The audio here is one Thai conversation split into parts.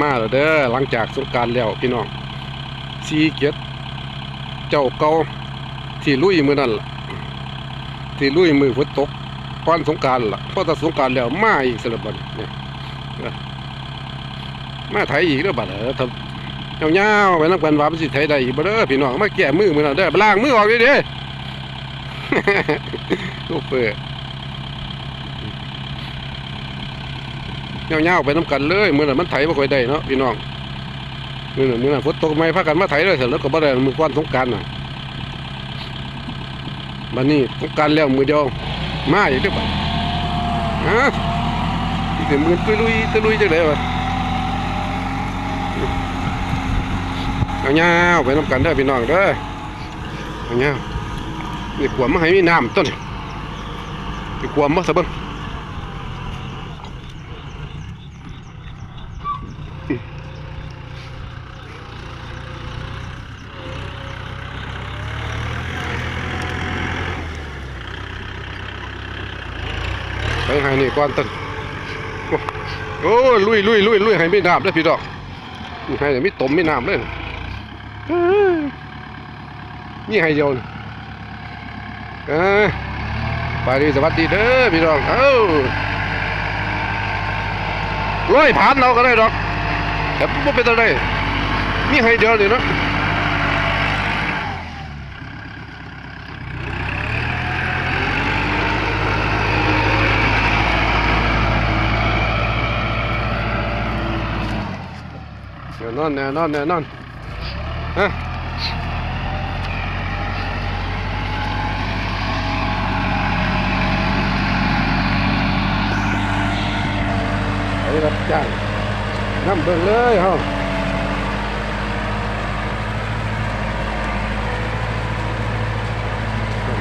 มาแล้วเด้อหลังจากสงการแล้วพี่น้องซีเกียรเจ้าเก่าที่ลุยมือนั่นล่ะที่ลุยมือฝนตกก่อนสงการล่ะพอแตสงการแล้วมาอีกสลับบัดเนี่ยมาไทยอีกเด้อบัดเออถ้ายาๆไปนักกันว่ามันสิไทยได้อีกบ่เด้อพี่น้องมาแก้มือมือนั่นเด้อล้างมือออกเด้อเด้ลูกเปื่อ เงาๆไปน้ำกันเลยมือนั้นมันไถบ่ค่อยได้เนาะพี่น้องมือนั้นมือนั้นฝนตกไม่พากันมาไถเลยเสร็จแล้วก็บ่ได้มือก้อนสงการน่ะบัดนี้สงการแล้วมือเดียวมาอีกเด้อบัดฮะอีกแต่มือตุลุยตุลุยจังได๋วะเงาๆไปน้ำกันเด้อพี่น้องเด้อเงาๆนี่ขวมมาให้มีน้ำต้นนี่ขวมมาซะเบิ่ง ไปให้นี่ก่อนต้นโอ้ลุยลุยลุยลุยให้มีน้ำเด้พี่ดอกนี่ให้มีต้มมีน้ำเลยนี่ให้เดียวนี่เออไปดีสวัสดีเด้อพี่น้องเอ้าร้อยผ่านเราก็ได้ดอกแต่ไม่เป็นอะไรมีให้เดียวนี่เนาะ นอนแน่นอนแน่นอนฮะไปรับจ้างน้ำเบิ่งเลยเฮา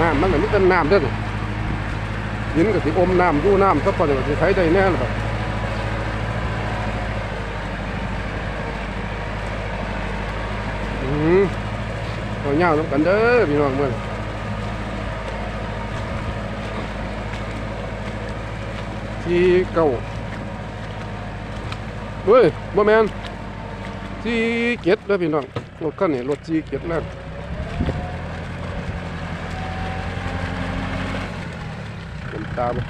น้ำมันน่ะมันเป็นน้ำเด้อยินก็สิอมน้ำดูน้ำสักปานก็สิใช้ได้แน่ล่ะบัดอืม เอาเหย้าน้ำกันเด้อพี่น้องเมื่อที่เก้าเฮ้ยบ่แมนจีเก็ดเด้อพี่น้องรถคันนี้รถจีเก็ดแล้วผมตาบ่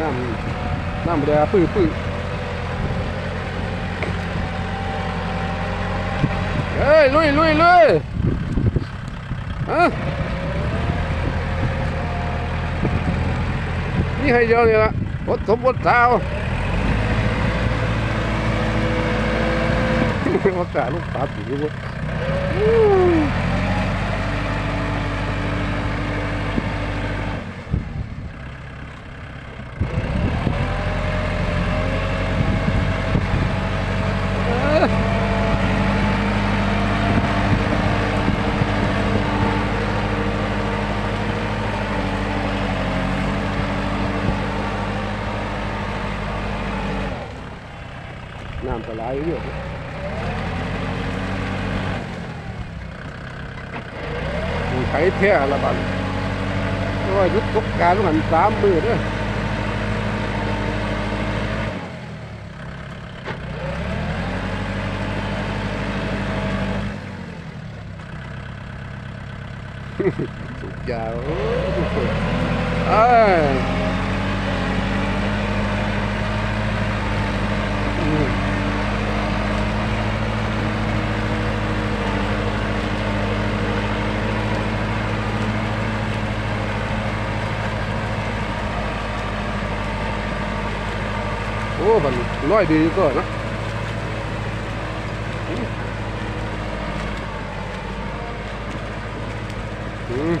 น้ำน้ำแดงปื้อปื้อ เฮ้ยลุยลุยลุยฮะนี่ให้เดียว นี่ละรถสมบทสาวอากาศลูกตาผีวะน้ำก็ไหลเยอะมีไข่แท้ละบัดเพราะว่ายุดตกการหันสามมือเด้อ สุดยาวโอ้ยเอ้ยอืม โอ้มันร้อยดีก็นะอืม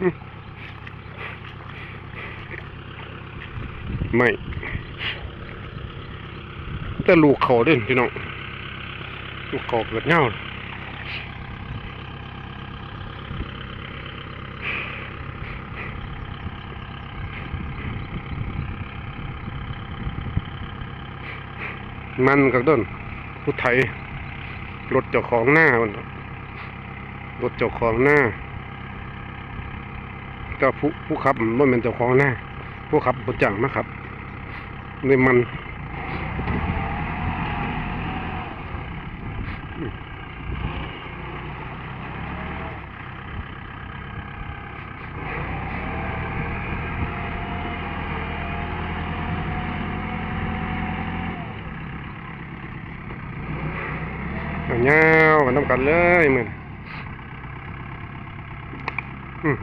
อืมไม่แต่ลูกเขาเด่นพี่น้อง ลูกกอกเกิดเงามันกับต้นผู้ไทยรถเจ้าของหน้ามันรถเจ้าของหน้าก็ผู้ผู้ขับมันเป็นเจ้าของหน้าผู้ขับผู้จังนะครับในมัน เอาเงาว กันเลยมือนอืม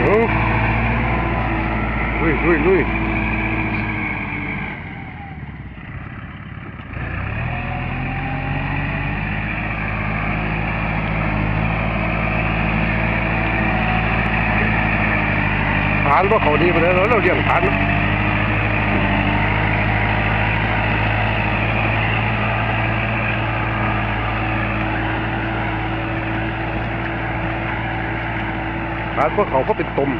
เอาลุยลุยลุยผ่านว่าเขาดีไปแล้วเราเลี้ยงผานเนอะผ่านว่าเขาก็เป็นตม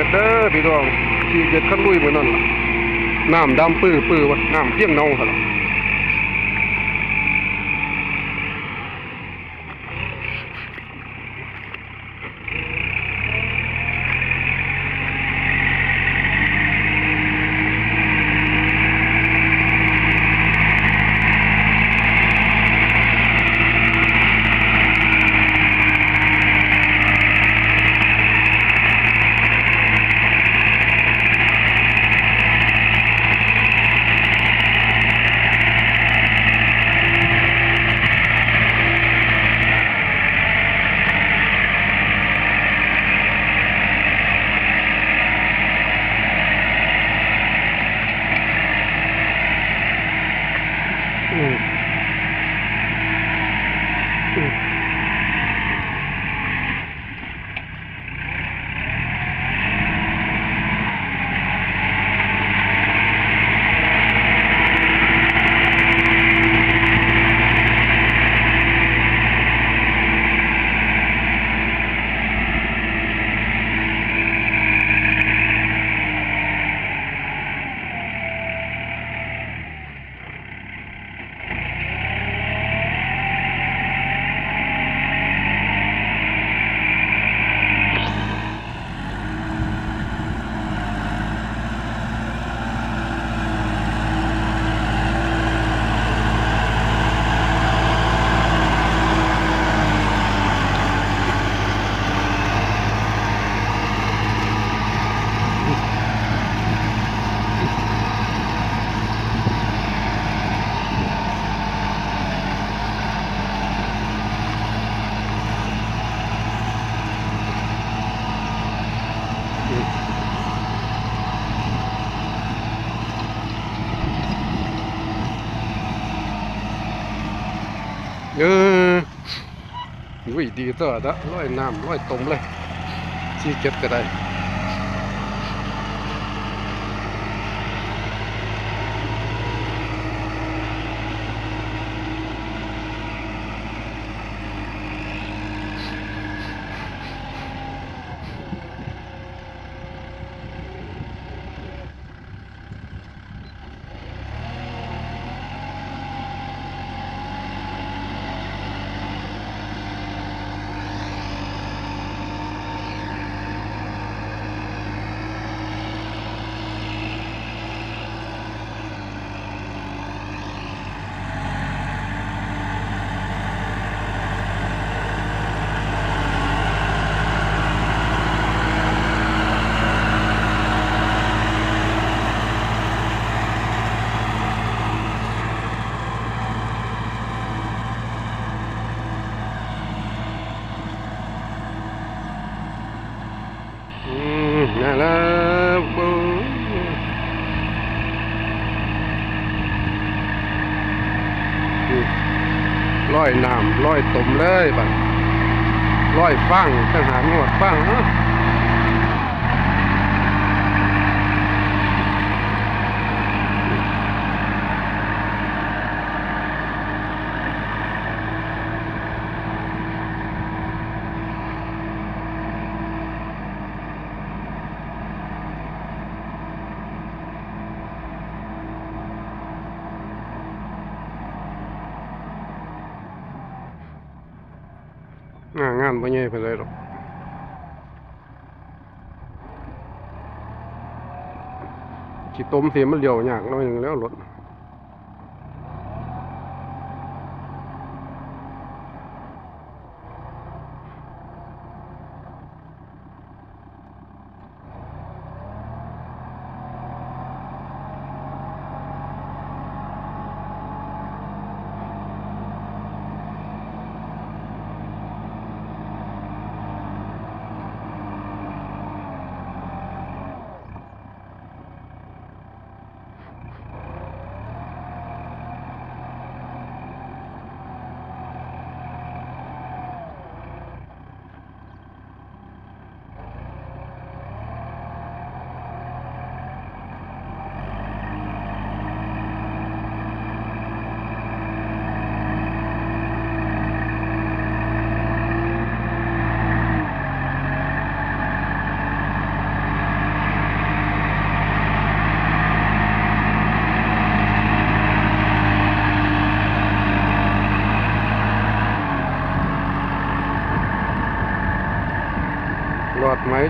ขี่เด้อพี่น้องขี่เจ็ดขั้นลุยเหมือนนั่นล่ะน้ำดำปื้อปื้อวะน้ำเพียงเนาเหรอ เออวิ่ดีต่อดะร้อยน้ำร้อยต้มเลยชี้เก็บก็ได้ อืมนั่นแหล้วร้อยน้ำร้อยต้ม เลยบัดร้อยฟังทหารหมวดฟังเนาะ งานงานบ่ใหญ่ไปเลยหรอกขีต้มเสียมันเดียวยากหน้อยหนึงแล้วรถ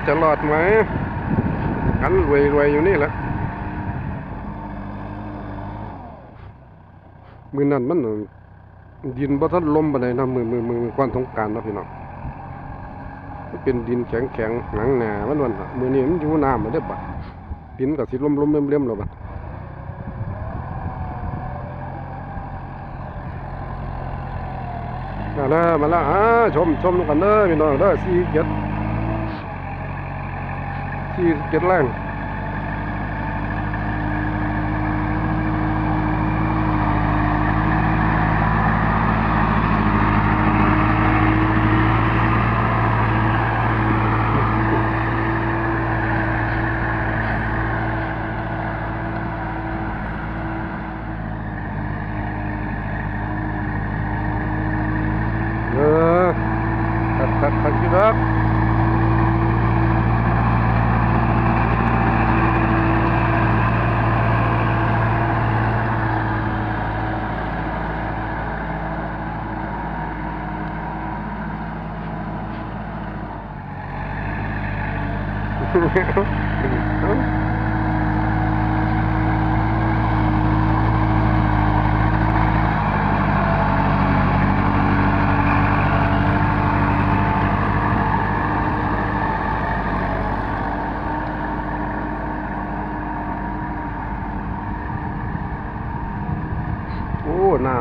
จะรอดไหมกันรวยรวยอยู่นี่แหละมือนั้นมันดินบ่ทันลมไปานนะมือมือมือมือก่อนสงการเนาะพี่น้องมันเป็นดินแข็งแข็งหนังหนามันวันน่ะมือนี้มันอยู่น้ำมันได้อบัดดินก็สิลมลมเลี่ยมเลี่ยมแล้วบัดมาแล้วมาแล้วอ่าชมชมกันเด้อพี่น้องเด้อสีเก็ด ที่เก็ดแรงเออคักคักคักอยู่ครับ โอ้ น้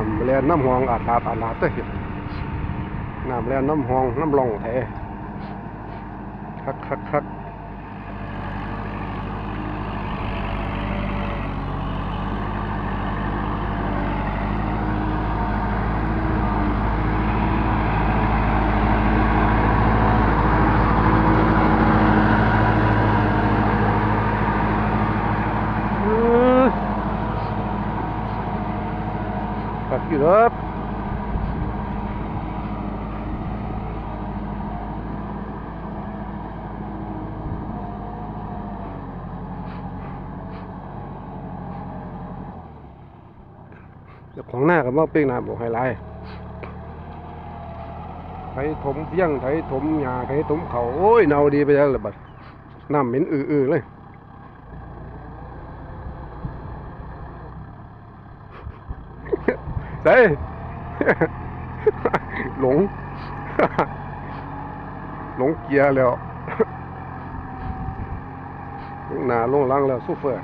ำแลนน้ำหองอาดลาดอาดลาดเด้อน้ำแลนน้ำหองน้ำร่องแท้คักคักคัก ตัก อยู่ครับของหน้ากับว่าเป้งหน้าบอกไฮไลท์ไถถมเพียงไถถมหญ้าไถถมเขาโอ้ยเนาดีไปแล้วละบัดน้ำเหม็นอือๆเลย เฮ้ยหลง หลงเกียร์แล้วลงหนาลงหลังแล้วซูเฟอร์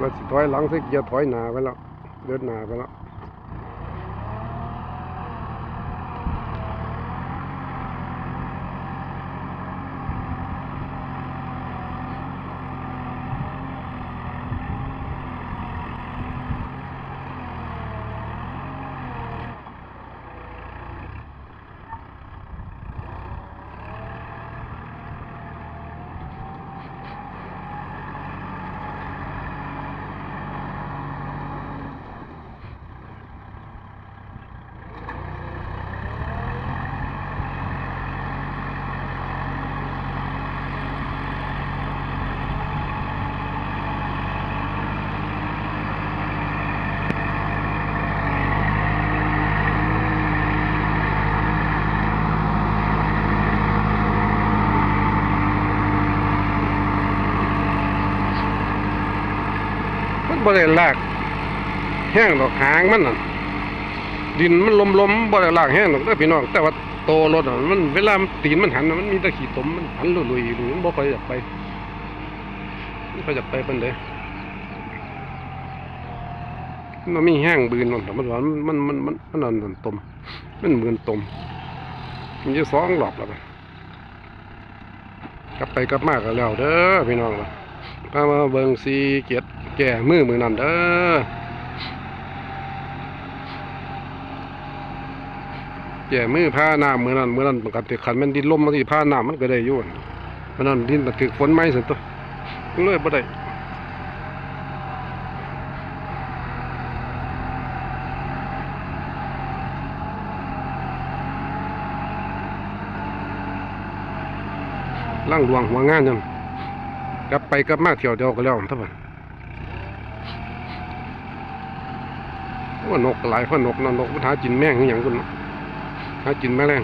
ว่าสิถอยหลังใส่เกียร์ถอยหนาไปแล้ว เดินหนาไปแล้ว ได้ลากแห้งดอกหางมันน่ะดินมันลมๆบ่ได้ลากแห้งดอกเด้พี่น้อง แต่ว่าโตรถน่ะมันเวลามตีนมันหันมันมีตะขี้ตมมันหันลุยๆลุยมันบ่ค่อยอยากไปมันค่อยอยากไปเปานใดมันมีแห้งบืนนั่นแต่มันว่ามันมันมันมันนั่นนั่นตมมันเหมือนตมมันจะสองรอบแล้วบัดกลับไปกลับมาก็แล้วเด้อพี่น้องพามาเบิงสีเกียรติ แก่มือมือนันเด้อแก่มือผ้าน้ำมือนั่นมือนั่นปกติขันมันดินลมมาที่ผ้าน้ำมันก็ได้อยู่มันนั่นดินมันถึกฝนไหมสิตัวเลยบ่ได้ล่างดวงหัวงานจังกลับไปกลับมาเที่ยวเดียวก็แล้วท่านผู้ ว่านกหลายพราะนกนะนกมันหากินแมงอย่างกันหากินแมลง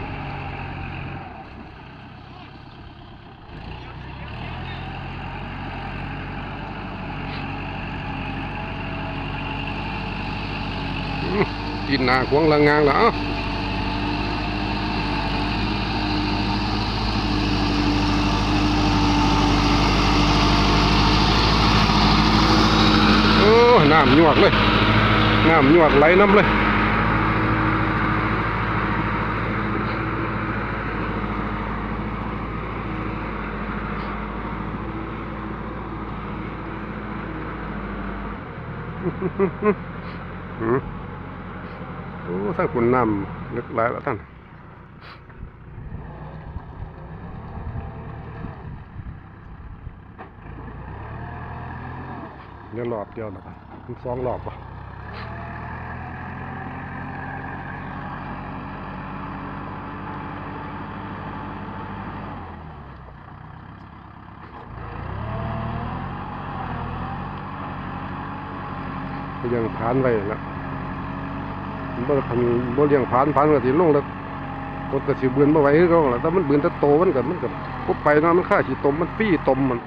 อื้อกินหนาขวงละงางละเอ้าโอ้น้ำยวกเลย น้ำหยวกไหลน้ำเลยหือโอ้ถ้าคุณน้ำลึกหลายแล้วท่านเดี๋ยวรอบเดียวนะครับมันสองรอบป่ะ ยังผ่านไว้นะบ่คันบ่เลี้ยงผ่านผ่านก็สิลงแล้วรถก็สิเบือนบ่ไหวคือเก่าล่ะแต่มันเบือนแต่โตมันก็มันก็ปุ๊บไปเนาะมันค่าสิตมมันปี้ตมมัน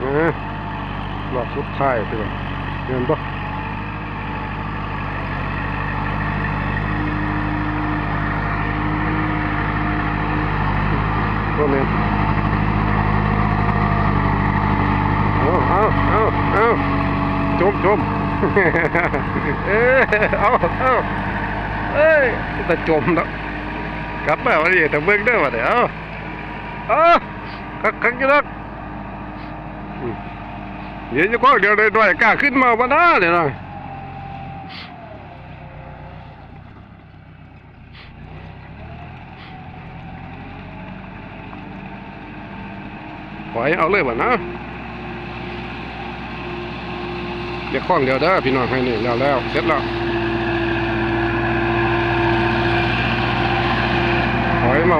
อืม สุดท้ายเด้อเห็นบ่ก็แม่นเอาเอาเอาเอาจมจมเอ้ยเอาเอาเอ้ยแต่จมแล้วกลับมาวันนี้แต่เบิ่งได้อว่าเดี๋ยวเอาเอาคักคักอยู่แล้วอืม เดี๋ยวจะก็เดี๋ยวได้ด้วยกล้าขึ้นมาบ้าน้เดี๋ยนะปล่อยเอาเลยบ่นะเดี๋ยวข้องเดียวเด้อพี่น้องให้นี่แล้วแล้วเสร็จแล้วปล่อยมา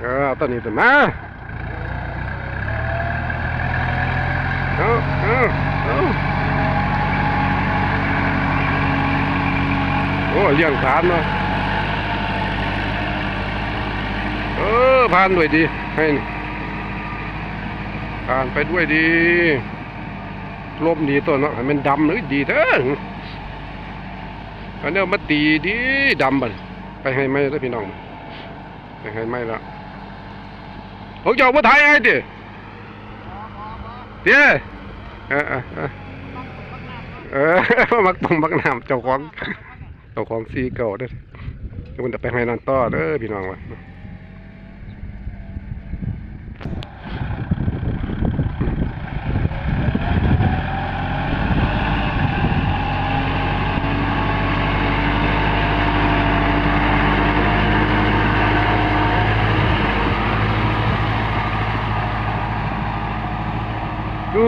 เออตอนนี้ตัวมาเอาเอาโอ้ เลี้ยงสารเนาะเออผ่านด้วยดีให้ผ่านไปด้วยดีลมดีตัวเนาะให้มันดำหรือดีเด้ออันนี้มาตีดีดำบัดไปให้ไหมแล้วพี่น้องไปให้ไหมแล้วผมจะเอามาถ่ายให้ดิเดี๋ยวเออเออเออเออมักตุ่มมักน้ำเจ้าของ เจ้าของซีเก่าเด้อเดี๋ยมันจะไปให้นันต่อเด้อพี่น้องวะดู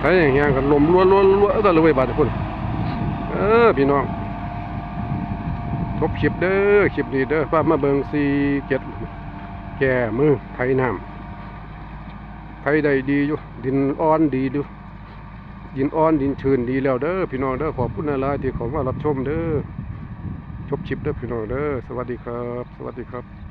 ถ้าอย่างเงี้ยก็ลมล้วนล้วนล้วนเอาแต่เลยบาดทุกคนเออพี่น้อง ทบคลิปเด้อคลิปนี้เด้อป้ามาเบิงซีเจ็ดแก่มือไทยน้ำไทยได้ดีอยู่ ดินอ่อนดีดูดินอ่อนดินชื้นดีแล้วเด้อพี่น้องเด้อขอบคุณนะลายที่ขอมารับชมเด้อชบชิปเด้อพี่น้องเด้อสวัสดีครับ สวัสดีครับ